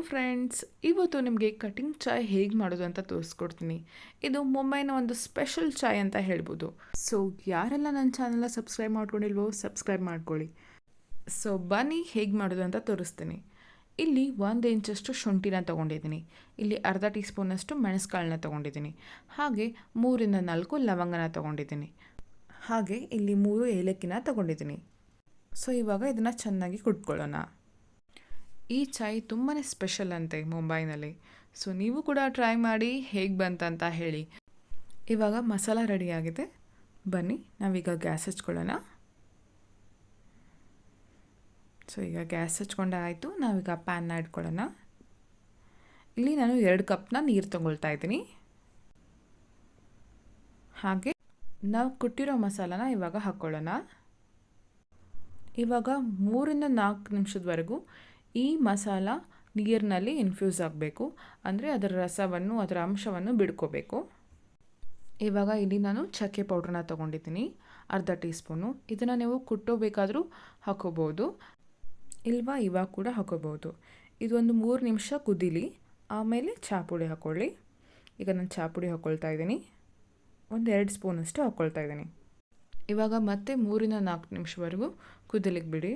Friends, ಇವತ್ತು ನಿಮಗೆ cutting ಚಾಯ್ ಹೇಗೆ ಮಾಡೋದು ಅಂತ ತೋರಿಸ್ಕೊಡ್ತೀನಿ. ಇದು ಮುಂಬೈನ ಒಂದು ಸ್ಪೆಷಲ್ ಚಾಯ್ ಅಂತ ಹೇಳ್ಬೋದು. ಸೊ, ಯಾರೆಲ್ಲ ನನ್ನ ಚಾನಲ್ನ ಸಬ್ಸ್ಕ್ರೈಬ್ ಮಾಡ್ಕೊಂಡಿಲ್ವೋ, ಸಬ್ಸ್ಕ್ರೈಬ್ ಮಾಡ್ಕೊಳ್ಳಿ. ಸೊ, ಬನ್ನಿ ಹೇಗೆ ಮಾಡೋದು ಅಂತ ತೋರಿಸ್ತೀನಿ. ಇಲ್ಲಿ ಒಂದು ಇಂಚಷ್ಟು ಶುಂಠಿನ ತೊಗೊಂಡಿದ್ದೀನಿ. ಇಲ್ಲಿ ಅರ್ಧ ಟೀ ಸ್ಪೂನಷ್ಟು ಮೆಣಸುಕಾಳನ್ನ ತೊಗೊಂಡಿದ್ದೀನಿ. ಹಾಗೆ ಮೂರಿಂದ ನಾಲ್ಕು ಲವಂಗನ ತೊಗೊಂಡಿದ್ದೀನಿ. ಹಾಗೆ ಇಲ್ಲಿ ಮೂರು ಏಲಕ್ಕಿನ ತೊಗೊಂಡಿದ್ದೀನಿ. ಸೊ, ಇವಾಗ ಇದನ್ನು ಚೆನ್ನಾಗಿ ಕುಟ್ಕೊಳ್ಳೋಣ. ಈ ಚಾಯ್ ತುಂಬಾ ಸ್ಪೆಷಲ್ ಅಂತೆ ಮುಂಬೈನಲ್ಲಿ. ಸೊ ನೀವು ಕೂಡ ಟ್ರೈ ಮಾಡಿ ಹೇಗೆ ಬಂತಂತ ಹೇಳಿ. ಇವಾಗ ಮಸಾಲ ರೆಡಿಯಾಗಿದೆ ಬನ್ನಿ, ನಾವೀಗ ಗ್ಯಾಸ್ ಹಚ್ಕೊಳ್ಳೋಣ. ಸೊ ಈಗ ಗ್ಯಾಸ್ ಹಚ್ಕೊಂಡೆ ಆಯಿತು, ನಾವೀಗ ಪ್ಯಾನ್ನ ಇಟ್ಕೊಳ್ಳೋಣ. ಇಲ್ಲಿ ನಾನು ಎರಡು ಕಪ್ನ ನೀರು ತೊಗೊಳ್ತಾ ಇದ್ದೀನಿ. ಹಾಗೆ, ನಾವು ಕೊಟ್ಟಿರೋ ಮಸಾಲಾನ ಇವಾಗ ಹಾಕ್ಕೊಳ್ಳೋಣ ಇವಾಗ ಮೂರಿಂದ ನಾಲ್ಕು ನಿಮಿಷದವರೆಗೂ ಈ ಮಸಾಲ ನೀರಿನಲ್ಲಿ ಇನ್ಫ್ಯೂಸ್ ಆಗಬೇಕು. ಅಂದರೆ ಅದರ ರಸವನ್ನು, ಅದರ ಅಂಶವನ್ನು ಬಿಡ್ಕೋಬೇಕು. ಇವಾಗ ಇಲ್ಲಿ ನಾನು ಚಕ್ಕೆ ಪೌಡ್ರನ್ನ ತೊಗೊಂಡಿದ್ದೀನಿ. ಅರ್ಧ ಟೀ ಸ್ಪೂನು ಇದನ್ನು ನೀವು ಕುಟ್ಟೋಬೇಕಾದರೂ ಹಾಕೋಬೋದು ಇಲ್ವಾ ಇವಾಗ ಕೂಡ ಹಾಕೋಬೋದು ಇದೊಂದು ಮೂರು ನಿಮಿಷ ಕುದಿಲಿ. ಆಮೇಲೆ ಚಹಾ ಪುಡಿ ಹಾಕ್ಕೊಳ್ಳಿ ಈಗ ನಾನು ಚಹಾ ಪುಡಿ ಹಾಕ್ಕೊಳ್ತಾ ಇದ್ದೀನಿ. ಒಂದು ಎರಡು ಸ್ಪೂನಷ್ಟು ಹಾಕ್ಕೊಳ್ತಾ ಇದ್ದೀನಿ. ಇವಾಗ ಮತ್ತೆ ಮೂರಿಂದ ನಾಲ್ಕು ನಿಮಿಷವರೆಗೂ ಕುದಲಿಕ್ಕೆ ಬಿಡಿ.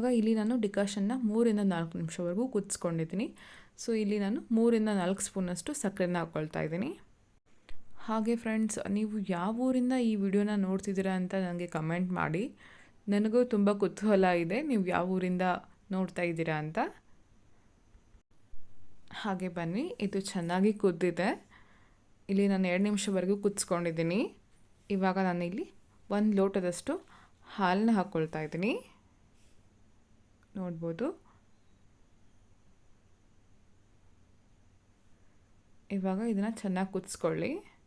ಇವಾಗ ಇಲ್ಲಿ ನಾನು ಡಿಕಾಷನ್ನ ಮೂರಿಂದ ನಾಲ್ಕು ನಿಮಿಷವರೆಗೂ ಕುದಿಸ್ಕೊಂಡಿದ್ದೀನಿ. ಸೊ ಇಲ್ಲಿ ನಾನು ಮೂರಿಂದ ನಾಲ್ಕು ಸ್ಪೂನಷ್ಟು ಸಕ್ಕರೆನ ಹಾಕ್ಕೊಳ್ತಾ ಇದ್ದೀನಿ. ಹಾಗೆ ಫ್ರೆಂಡ್ಸ್ ನೀವು ಯಾವ ಊರಿಂದ ಈ ವಿಡಿಯೋನ ನೋಡ್ತಿದ್ದೀರಾ ಅಂತ ನನಗೆ ಕಮೆಂಟ್ ಮಾಡಿ. ನನಗೂ ತುಂಬ ಕುತೂಹಲ ಇದೆ, ನೀವು ಯಾವ ಊರಿಂದ ನೋಡ್ತಾ ಇದ್ದೀರಾ ಅಂತ. ಹಾಗೆ ಬನ್ನಿ, ಇದು ಚೆನ್ನಾಗಿ ಕುದ್ದಿದೆ. ಇಲ್ಲಿ ನಾನು ಎರಡು ನಿಮಿಷವರೆಗೂ ಕುದಿಸ್ಕೊಂಡಿದ್ದೀನಿ. ಇವಾಗ ನಾನು ಇಲ್ಲಿ ಒಂದು ಲೋಟದಷ್ಟು ಹಾಲನ್ನ ಹಾಕ್ಕೊಳ್ತಾ ಇದ್ದೀನಿ. ನೋಡ್ಬೋದು. ಇವಾಗ ಇದನ್ನು ಚೆನ್ನಾಗಿ ಕುದಿಸ್ಕೊಳ್ಳಿ.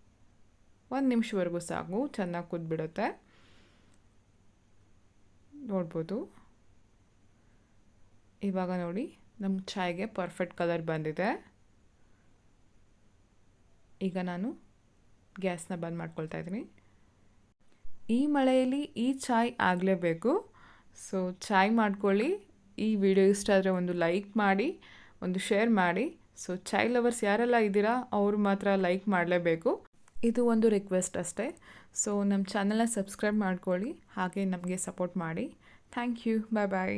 ಒಂದು ನಿಮಿಷವರೆಗೂ ಸಾಕು ಚೆನ್ನಾಗಿ ಕುದ್ಬಿಡುತ್ತೆ. ನೋಡ್ಬೋದು. ಇವಾಗ ನೋಡಿ ನಮ್ಮ ಚಾಯ್ಗೆ ಪರ್ಫೆಕ್ಟ್ ಕಲರ್ ಬಂದಿದೆ. ಈಗ ನಾನು ಗ್ಯಾಸ್ನ ಬಂದ್ ಮಾಡ್ಕೊಳ್ತಾ ಇದ್ದೀನಿ. ಈ ಮಳೆಯಲ್ಲಿ ಈ ಚಾಯ್ ಆಗಲೇಬೇಕು. ಸೊ, ಚಾಯ್ ಮಾಡ್ಕೊಳ್ಳಿ. ಈ ವಿಡಿಯೋ ಇಷ್ಟ ಆದರೆ ಒಂದು ಲೈಕ್ ಮಾಡಿ, ಒಂದು ಶೇರ್ ಮಾಡಿ. ಸೊ ಚೈಲ್ಡ್ ಲವರ್ಸ್ ಯಾರೆಲ್ಲ ಇದ್ದೀರಾ, ಅವರು ಮಾತ್ರ ಲೈಕ್ ಮಾಡಲೇಬೇಕು. ಇದು ಒಂದು ರಿಕ್ವೆಸ್ಟ್ ಅಷ್ಟೇ. ಸೊ ನಮ್ಮ ಚಾನಲ್ನ ಸಬ್ಸ್ಕ್ರೈಬ್ ಮಾಡ್ಕೊಳ್ಳಿ, ಹಾಗೆ ನಮಗೆ ಸಪೋರ್ಟ್ ಮಾಡಿ. Thank you bye bye